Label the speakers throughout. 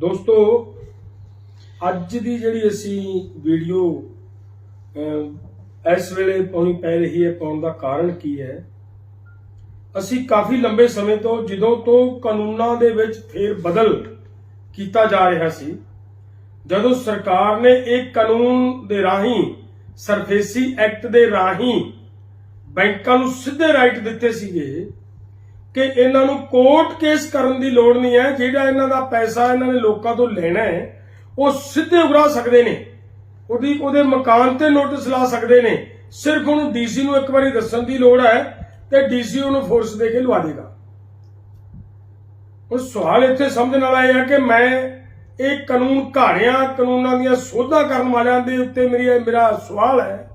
Speaker 1: ਦੋਸਤੋ, ਅੱਜ ਦੀ ਜਿਹੜੀ ਅਸੀਂ ਵੀਡੀਓ ਇਸ ਵੇਲੇ ਪਾਉਣੀ ਪੈ ਰਹੀ ਹੈ, ਪਾਉਣ ਦਾ ਕਾਰਨ ਕੀ ਹੈ? ਅਸੀਂ ਕਾਫੀ ਲੰਬੇ ਸਮੇਂ ਤੋਂ, ਜਦੋਂ ਤੋਂ ਕਾਨੂੰਨਾਂ ਦੇ ਵਿੱਚ ਫੇਰ ਬਦਲ ਕੀਤਾ ਜਾ ਰਿਹਾ ਸੀ, ਜਦੋਂ ਸਰਕਾਰ ਨੇ ਇਹ ਕਾਨੂੰਨ ਦੇ ਰਾਹੀਂ, ਸਰਫੇਸੀ ਐਕਟ ਦੇ ਰਾਹੀਂ ਬੈਂਕਾਂ ਨੂੰ ਸਿੱਧੇ ਰਾਈਟ ਦਿੱਤੇ ਸੀਗੇ ਕਿ ਇਹਨਾਂ ਨੂੰ ਕੋਰਟ ਕੇਸ ਕਰਨ ਦੀ ਲੋੜ ਨਹੀਂ ਹੈ, ਜਿਹੜਾ ਇਹਨਾਂ ਦਾ ਪੈਸਾ ਇਹਨਾਂ ਨੇ ਲੋਕਾਂ ਤੋਂ ਲੈਣਾ ਹੈ, ਉਹ ਸਿੱਧੇ ਉਗਰਾ ਸਕਦੇ ਨੇ। ਉਹਦੀ ਉਹਦੇ ਮਕਾਨ ਤੇ ਨੋਟਿਸ ਲਾ ਸਕਦੇ ਨੇ। ਸਿਰਫ ਉਹਨੂੰ ਡੀਸੀ ਨੂੰ ਇੱਕ ਵਾਰੀ ਦੱਸਣ ਦੀ ਲੋੜ ਹੈ ਤੇ ਡੀਸੀ ਉਹਨੂੰ ਫੋਰਸ ਦੇ ਕੇ ਲਵਾ ਦੇਗਾ। ਉਹ ਸਵਾਲ ਇੱਥੇ ਸਮਝਣ ਵਾਲਾ ਇਹ ਹੈ ਕਿ ਮੈਂ ਇਹ ਕਾਨੂੰਨ ਘਾੜਿਆਂ, ਕਾਨੂੰਨਾਂ ਦੀਆਂ ਸੋਧਾਂ ਕਰਨ ਵਾਲਿਆਂ ਦੇ ਉੱਤੇ ਮੇਰੀ ਮੇਰਾ ਸਵਾਲ ਹੈ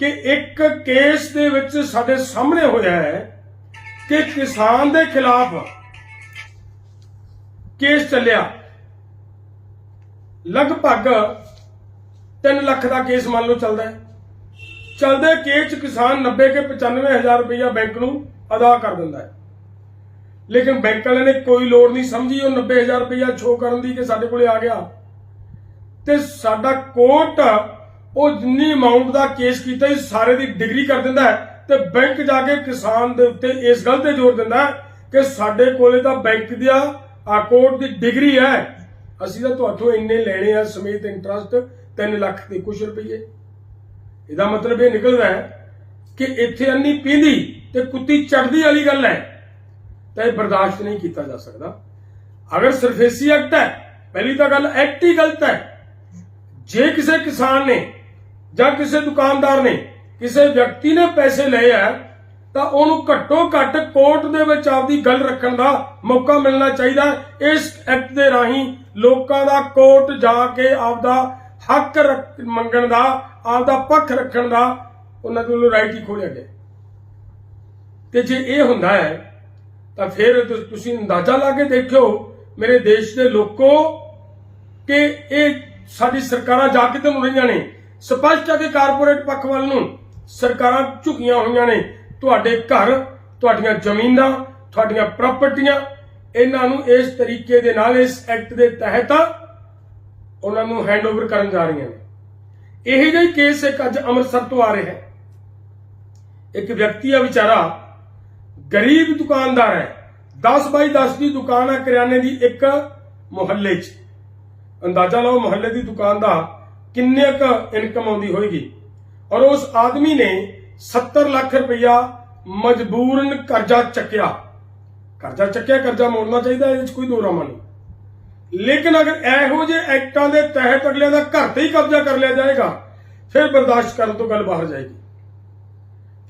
Speaker 1: ਕਿ ਇੱਕ ਕੇਸ ਦੇ ਵਿੱਚ ਸਾਡੇ ਸਾਹਮਣੇ ਹੋਇਆ ਹੈ ਕਿ ਕਿਸਾਨ ਦੇ ਖਿਲਾਫ ਕੇਸ ਚੱਲਿਆ। ਲਗਭਗ 3 ਲੱਖ ਦਾ ਕੇਸ ਮੰਨ ਲਓ ਚੱਲਦਾ ਹੈ। ਚੱਲਦੇ ਕੇਸ 'ਚ ਕਿਸਾਨ 90 ਕੇ 95000 ਰੁਪਇਆ ਬੈਂਕ ਨੂੰ ਅਦਾ ਕਰ ਦਿੰਦਾ ਹੈ। ਲੇਕਿਨ ਬੈਂਕ ਵਾਲਿਆਂ ਨੇ ਕੋਈ ਲੋੜ ਨਹੀਂ ਸਮਝੀ, ਉਹ 90000 ਰੁਪਇਆ ਛੋ ਕਰਨ ਦੀ ਕਿ ਸਾਡੇ ਕੋਲੇ ਆ ਗਿਆ। ਤੇ ਸਾਡਾ ਕੋਰਟ ਉਹ ਜਿੰਨੀ ਅਮਾਉਂਟ ਦਾ ਕੇਸ ਕੀਤਾ ਸਾਰੇ ਦੀ ਡਿਗਰੀ ਕਰ ਦਿੰਦਾ ਹੈ। ਤੇ ਬੈਂਕ ਜਾ ਕੇ ਕਿਸਾਨ ਦੇ ਉੱਤੇ ਇਸ ਗੱਲ ਤੇ ਜ਼ੋਰ ਦਿੰਦਾ ਕਿ ਸਾਡੇ ਕੋਲੇ ਤਾਂ ਬੈਂਕ ਦਾ ਆ ਦੀ ਡਿਗਰੀ ਹੈ। ਅਸੀਂ ਤਾਂ ਤੁਹਾਡੇ ਇੰਨੇ ਲੈਣੇ ਆ ਸਮੇਤ ਇੰਟਰਸਟ 3 ਲੱਖ ਤੇ ਕੁਝ ਰੁਪਏ ਇਹਦਾ ਮਤਲਬ ਇਹ ਨਿਕਲਦਾ ਹੈ ਕਿ ਇੱਥੇ ਅੰਨੀ ਪੀਂਦੀ ਤੇ ਕੁੱਤੀ ਚੜਦੀ ਵਾਲੀ ਗੱਲ ਹੈ। ਤਾਂ ਇਹ ਬਰਦਾਸ਼ਤ ਨਹੀਂ ਕੀਤਾ ਜਾ ਸਕਦਾ। ਅਗਰ ਸਰਫੇਸੀ ਐਕਟ ਹੈ, ਪਹਿਲੀ ਤਾਂ ਗੱਲ ਐਕਟ ਹੀ ਗਲਤ ਹੈ। ਜੇ ਕਿਸੇ ਕਿਸਾਨ ਨੇ ਜਾਂ ਕਿਸੇ ਦੁਕਾਨਦਾਰ ਨੇ ਕਿਸੇ ਵਿਅਕਤੀ ਨੇ ਪੈਸੇ ਲਏ ਆ, ਤਾਂ ਉਹਨੂੰ ਘੱਟੋ ਘੱਟ ਕੋਰਟ ਦੇ ਵਿੱਚ ਆਪਦੀ ਗੱਲ ਰੱਖਣ ਦਾ ਮੌਕਾ ਮਿਲਣਾ ਚਾਹੀਦਾ ਇਸ ਐਕਟ ਦੇ ਰਾਹੀਂ ਲੋਕਾਂ ਦਾ ਕੋਰਟ ਜਾ ਕੇ ਆਪਦਾ ਹੱਕ ਰੱਖ- ਮੰਗਣ ਦਾ, ਆਪਦਾ ਪੱਖ ਰੱਖਣ ਦਾ ਉਹਨਾਂ ਦੇ ਵੱਲੋਂ ਰਾਈਟ ਹੀ ਖੋਲਿਆ ਗਿਆ। ਤੇ ਜੇ ਇਹ ਹੁੰਦਾ ਹੈ, ਤਾਂ ਫਿਰ ਤੁਸੀਂ ਅੰਦਾਜ਼ਾ ਲਾ ਕੇ ਦੇਖਿਓ, ਮੇਰੇ ਦੇਸ਼ ਦੇ ਲੋਕੋ, ਕਿ ਇਹ ਸਾਡੀ ਸਰਕਾਰਾਂ ਜਾ ਕਿਤੇ ਨੂੰ ਰਹੀਆਂ ਨੇ। ਸਪਸ਼ਟ ਹੈ ਕਿ ਕਾਰਪੋਰੇਟ ਪੱਖ ਵੱਲ ਨੂੰ ਸਰਕਾਰਾਂ ਝੁਕੀਆਂ ਹੋਈਆਂ ਨੇ। ਤੁਹਾਡੇ ਘਰ, ਤੁਹਾਡੀਆਂ ਜ਼ਮੀਨਾਂ, ਤੁਹਾਡੀਆਂ ਪ੍ਰਾਪਰਟੀਆਂ, ਇਹਨਾਂ ਨੂੰ ਇਸ ਤਰੀਕੇ ਦੇ ਨਾਲ, ਇਸ ਐਕਟ ਦੇ ਤਹਿਤ ਉਹਨਾਂ ਨੂੰ ਹੈਂਡਓਵਰ ਕਰਨ ਜਾ ਰਹੀਆਂ ਨੇ। ਇਹੋ ਜਿਹੀ ਕੇਸ ਇੱਕ ਅੱਜ ਅੰਮ੍ਰਿਤਸਰ ਤੋਂ ਆ ਰਿਹਾ ਹੈ। ਇੱਕ ਵਿਅਕਤੀ ਆ ਵਿਚਾਰਾ ਗਰੀਬ ਦੁਕਾਨਦਾਰ ਹੈ। 10 ਬਾਈ 10 ਦੀ ਦੁਕਾਨ ਹੈ ਕਰਿਆਨੇ ਦੀ ਇੱਕ ਮੁਹੱਲੇ 'ਚ। ਅੰਦਾਜ਼ਾ ਲਾਓ ਮੁਹੱਲੇ ਦੀ ਦੁਕਾਨ ਦਾ ਕਿੰਨੇ ਕ ਇਨਕਮ ਆਉਂਦੀ ਹੋਏਗੀ। ਔਰ ਉਸ ਆਦਮੀ ਨੇ 70 ਲੱਖ ਰੁਪਇਆ ਮਜਬੂਰਨ ਕਰਜ਼ਾ ਚੱਕਿਆ। ਕਰਜ਼ਾ ਚੱਕਿਆ, ਕਰਜ਼ਾ ਮੋੜਨਾ ਚਾਹੀਦਾ, ਇਹਦੇ 'ਚ ਕੋਈ ਦੋ ਰਾਮਾ ਨਹੀਂ। ਲੇਕਿਨ ਅਗਰ ਇਹੋ ਜਿਹੇ ਐਕਟਾਂ ਦੇ ਤਹਿਤ ਅਗਲੇ ਦਾ ਘਰ ਤੇ ਹੀ ਕਬਜ਼ਾ ਕਰ ਲਿਆ ਜਾਏਗਾ, ਫਿਰ ਬਰਦਾਸ਼ਤ ਕਰਨ ਤੋਂ ਗੱਲ ਬਾਹਰ ਜਾਏਗੀ।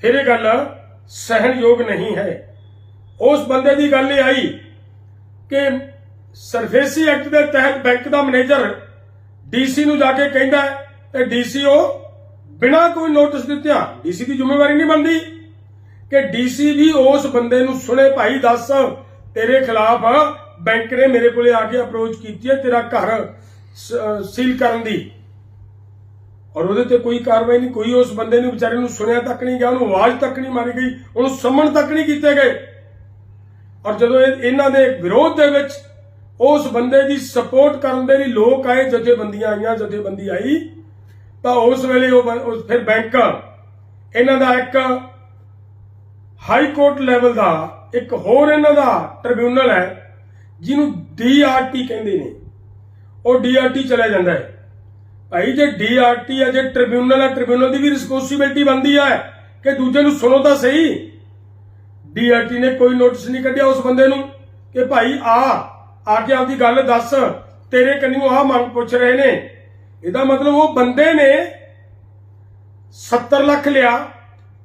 Speaker 1: ਫਿਰ ਇਹ ਗੱਲ ਸਹਿਣਯੋਗ ਨਹੀਂ ਹੈ। ਉਸ ਬੰਦੇ ਦੀ ਗੱਲ ਇਹ ਆਈ ਕਿ ਸਰਫੇਸੀ ਐਕਟ ਦੇ ਤਹਿਤ ਬੈਂਕ ਦਾ ਮੈਨੇਜਰ ਡੀਸੀ ਨੂੰ ਜਾ ਕੇ ਕਹਿੰਦਾ ਹੈ ਤੇ ਡੀਸੀ ਉਹ ਬਿਨਾਂ ਕੋਈ ਨੋਟਿਸ ਦਿੱਤਿਆਂ ਡੀਸੀ ਦੀ ਜ਼ਿੰਮੇਵਾਰੀ ਨਹੀਂ ਬਣਦੀ। ਕਿ ਡੀਸੀ ਵੀ ਉਸ ਬੰਦੇ ਨੂੰ ਸੁਣੇ, ਭਾਈ ਦੱਸ, ਤੇਰੇ ਖਿਲਾਫ ਬੈਂਕ ਨੇ ਮੇਰੇ ਕੋਲੇ ਆ ਕੇ ਅਪਰੋਚ ਕੀਤੀ ਹੈ ਤੇਰਾ ਘਰ ਸੀਲ ਕਰਨ ਦੀ। ਔਰ ਉਹਦੇ ਤੇ ਕੋਈ ਕਾਰਵਾਈ ਨਹੀਂ, ਕੋਈ ਉਸ ਬੰਦੇ ਨੂੰ ਵਿਚਾਰੇ ਨੂੰ ਸੁਣਿਆ ਤੱਕ ਨਹੀਂ ਗਿਆ, ਉਹਨੂੰ ਆਵਾਜ਼ ਤੱਕ ਨਹੀਂ ਮਾਰੀ ਗਈ, ਉਹਨੂੰ ਸੰਮਣ ਤੱਕ ਨਹੀਂ ਕੀਤੇ ਗਏ। ਔਰ ਜਦੋਂ ਇਹ, ਇਹਨਾਂ ਦੇ ਵਿਰੋਧ ਦੇ ਵਿੱਚ ਉਸ ਬੰਦੇ ਦੀ ਸਪੋਰਟ ਕਰਨ ਦੇ ਲਈ ਲੋਕ ਆਏ, ਜਥੇਬੰਦੀਆਂ ਆਈਆਂ, ਜਥੇਬੰਦੀ ਆਈ ਤਾਂ ਉਸ ਵੇਲੇ ਉਹ ਫਿਰ ਬੈਂਕ, ਇਹਨਾਂ ਦਾ ਇੱਕ ਹਾਈ ਕੋਰਟ ਲੈਵਲ ਦਾ, ਇੱਕ ਹੋਰ ਇਹਨਾਂ ਦਾ ਟ੍ਰਿਬਿਊਨਲ ਹੈ, ਜਿਹਨੂੰ ਡੀਆਰਟੀ ਕਹਿੰਦੇ ਨੇ। ਉਹ ਡੀਆਰਟੀ ਚਲਾ ਜਾਂਦਾ ਹੈ। ਭਾਈ, ਜੇ ਡੀਆਰਟੀ ਹੈ, ਜੇ ਟ੍ਰਿਬਿਊਨਲ ਹੈ, ਟ੍ਰਿਬਿਊਨਲ ਦੀ ਵੀ ਰਿਸਪੌਂਸਿਬਿਲਟੀ ਬਣਦੀ ਹੈ ਕਿ ਦੂਜੇ ਨੂੰ ਸੁਣੋ ਤਾਂ ਸਹੀ। ਡੀਆਰਟੀ ਨੇ ਕੋਈ ਨੋਟਿਸ ਨਹੀਂ ਕੱਢਿਆ ਉਸ ਬੰਦੇ ਨੂੰ ਕਿ ਭਾਈ, ਆ ਆ ਕੇ ਆਪਦੀ ਗੱਲ ਦੱਸ, ਤੇਰੇ ਕੰਨਿਓ ਆ ਮੰਗ ਪੁੱਛ ਰਹੇ ਨੇ। ਇਹਦਾ ਮਤਲਬ ਉਹ ਬੰਦੇ ਨੇ 70 ਲੱਖ ਲਿਆ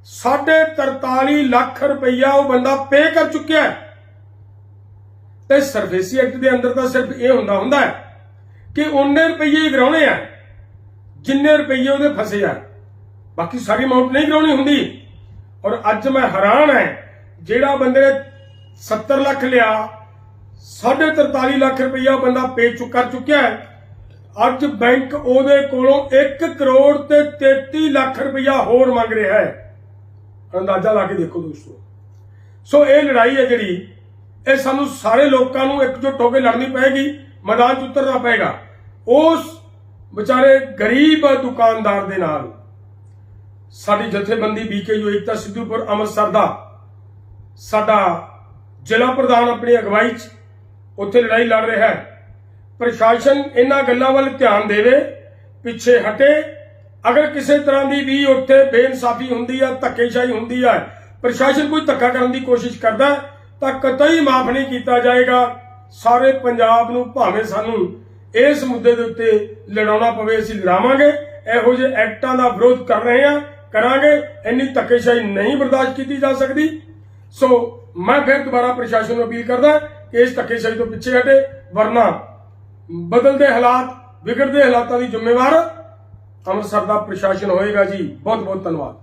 Speaker 1: 43 ਲੱਖ ਰੁਪਈਆ ਉਹ ਬੰਦਾ ਪੇ ਕਰ ਚੁੱਕਿਆ ਹੈ। ਤੇ ਸਰਫੇਸੀ ਐਕਟ ਦੇ ਅੰਦਰ ਤਾਂ ਸਿਰਫ ਇਹ ਹੁੰਦਾ ਹੁੰਦਾ ਕਿ ਉਹਨੇ ਰੁਪਈਏ ਗਰਾਉਣੇ ਆ, ਜਿੰਨੇ ਰੁਪਈਏ ਉਹਦੇ ਫਸੇ ਆ। ਬਾਕੀ ਸਾਰੀ ਅਮਾਉਂਟ ਨਹੀਂ ਗਰਾਉਣੀ ਹੁੰਦੀ। ਔਰ ਅੱਜ ਮੈਂ ਹੈਰਾਨ ਹੈ, ਜਿਹੜਾ ਬੰਦੇ ਨੇ 70 ਲੱਖ ਲਿਆ 43 ਲੱਖ ਰੁਪਈਆ ਬੰਦਾ ਪੇ ਚੁੱਕ ਕਰ ਚੁੱਕਿਆ ਹੈ। ਅੱਜ ਬੈਂਕ ਉਹਦੇ ਕੋਲੋਂ 1 ਕਰੋੜ ਤੇ 33 ਲੱਖ ਰੁਪਈਆ ਹੋਰ ਮੰਗ ਰਿਹਾ ਹੈ। ਅੰਦਾਜ਼ਾ ਲਾ ਕੇ ਦੇਖੋ ਦੋਸਤੋ। ਸੋ ਇਹ ਲੜਾਈ ਹੈ ਜਿਹੜੀ, ਇਹ ਸਾਨੂੰ ਸਾਰੇ ਲੋਕਾਂ ਨੂੰ ਇਕਜੁੱਟ ਹੋ ਕੇ ਲੜਨੀ ਪਏਗੀ, ਮੈਦਾਨ 'ਚ ਉਤਰਨਾ ਪਏਗਾ। ਉਸ ਵਿਚਾਰੇ ਗਰੀਬ ਦੁਕਾਨਦਾਰ ਦੇ ਨਾਲ ਸਾਡੀ ਜਥੇਬੰਦੀ ਬੀਕੇਯੂ ਏਕਤਾ ਸਿੱਧੂਪੁਰ ਅੰਮ੍ਰਿਤਸਰ ਦਾ, ਸਾਡਾ ਜ਼ਿਲ੍ਹਾ ਪ੍ਰਧਾਨ ਆਪਣੀ ਅਗਵਾਈ 'ਚ ਉੱਥੇ ਲੜਾਈ ਲੜ ਰਿਹਾ ਹੈ। ਪ੍ਰਸ਼ਾਸਨ ਇਹਨਾਂ ਗੱਲਾਂ ਵੱਲ ਧਿਆਨ ਦੇਵੇ, ਪਿੱਛੇ ਹਟੇ। ਅਗਰ ਕਿਸੇ ਤਰ੍ਹਾਂ ਦੀ ਵੀ ਉੱਥੇ ਬੇਇਨਸਾਫੀ ਹੁੰਦੀ ਹੈ ਧੱਕੇਸ਼ਾਹੀ ਹੁੰਦੀ ਹੈ ਪ੍ਰਸ਼ਾਸਨ ਕੋਈ ਧੱਕਾ ਕਰਨ ਦੀ ਕੋਸ਼ਿਸ਼ ਕਰਦਾ, ਤਾਂ ਕਤਈ ਮਾਫ ਨਹੀਂ ਕੀਤਾ ਜਾਏਗਾ। ਸਾਰੇ ਪੰਜਾਬ ਨੂੰ ਭਾਵੇਂ ਸਾਨੂੰ ਇਸ ਮੁੱਦੇ ਦੇ ਉੱਤੇ ਲੜਾਉਣਾ ਪਵੇ, ਅਸੀਂ ਲੜਾਵਾਂਗੇ। ਇਹੋ ਜਿਹੇ ਐਕਟਾਂ ਦਾ ਵਿਰੋਧ ਕਰ ਰਹੇ ਹਾਂ ਕਰਾਂਗੇ। ਇੰਨੀ ਧੱਕੇਸ਼ਾਹੀ ਨਹੀਂ ਬਰਦਾਸ਼ਤ ਕੀਤੀ ਜਾ ਸਕਦੀ। ਸੋ ਮੈਂ ਫਿਰ ਦੁਬਾਰਾ ਪ੍ਰਸ਼ਾਸਨ ਨੂੰ ਅਪੀਲ ਕਰਦਾ ਕਿ ਇਸ ਧੱਕੇਸ਼ਾਹੀ ਤੋਂ ਪਿੱਛੇ ਹਟੇ, ਵਰਨਾ ਬਦਲਦੇ ਹਾਲਾਤ ਵਿਗੜਦੇ ਹਾਲਾਤਾਂ ਦੀ ਜ਼ਿੰਮੇਵਾਰ ਅੰਮ੍ਰਿਤਸਰ ਦਾ ਪ੍ਰਸ਼ਾਸਨ ਹੋਏਗਾ ਜੀ। ਬਹੁਤ ਬਹੁਤ ਧੰਨਵਾਦ।